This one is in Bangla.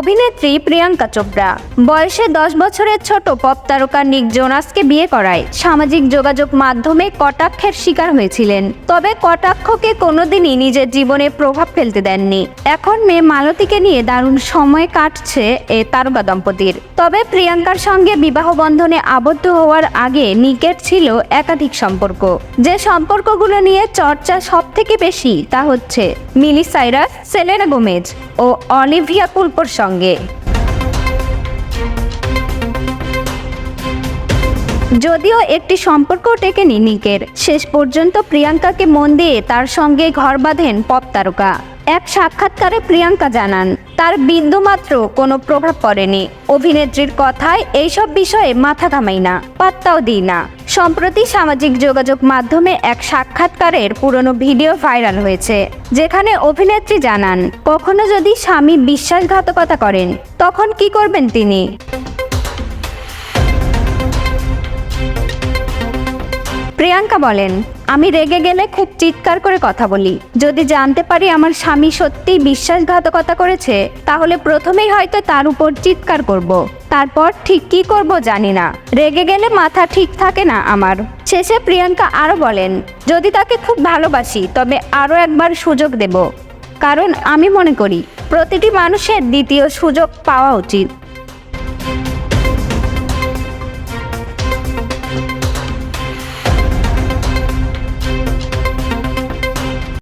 অভিনেত্রী প্রিয়াঙ্কা চোপড়া। বয়সে দশ বছরের ছোট পপ তারকা নিক জোনাসকে বিয়ে করায়। সামাজিক যোগাযোগ মাধ্যমে কটাক্ষের শিকার হয়েছিলেন। তবে কটাক্ষকে কোনোদিনই নিজের জীবনে প্রভাব ফেলতে দেননি। এখন মেয়ে মালতীকে নিয়ে দারুণ সময় কাটছে এ তারকা দম্পতির। তবে প্রিয়াঙ্কার সঙ্গে বিবাহ বন্ধনে আবদ্ধ হওয়ার আগে নিকের ছিল একাধিক সম্পর্ক। যে সম্পর্কগুলো নিয়ে চর্চা সব থেকে বেশি তা হচ্ছে মিলি সাইরাস, সেলেনা গোমেজ ও অলিভিয়া কুলপোর সঙ্গে। যদিও একটি সম্পর্ক টেকেনি নিকের, শেষ পর্যন্ত প্রিয়াঙ্কাকে মন দিয়ে তার সঙ্গে ঘর বাঁধেন পপ তারকা। এক সাক্ষাৎকারে প্রিয়াঙ্কা জানান, তার বিন্দুমাত্র কোনো প্রভাব পড়েনি। অভিনেত্রীর কথায় এইসব বিষয়ে মাথা ঘামাই না, পাত্তাও দিই না। সম্প্রতি সামাজিক যোগাযোগ মাধ্যমে এক সাক্ষাৎকারের পুরনো ভিডিও ভাইরাল হয়েছে, যেখানে অভিনেত্রী জানান, কখনো যদি স্বামী বিশ্বাসঘাতকতা করেন, তখন কি করবেন তিনি? প্রিয়াঙ্কা বলেন, আমি রেগে গেলে খুব চিৎকার করে কথা বলি। যদি জানতে পারি আমার স্বামী সত্যিই বিশ্বাসঘাতকতা করেছে, তাহলে প্রথমেই হয়তো তার উপর চিৎকার করব। তারপর ঠিক কি করব জানি না। রেগে গেলে মাথা ঠিক থাকে না আমার। শেষে প্রিয়াঙ্কা আরও বলেন, যদি তাকে খুব ভালোবাসি, তবে আরও একবার সুযোগ দেব। কারণ আমি মনে করি, প্রতিটি মানুষের দ্বিতীয় সুযোগ পাওয়া উচিত।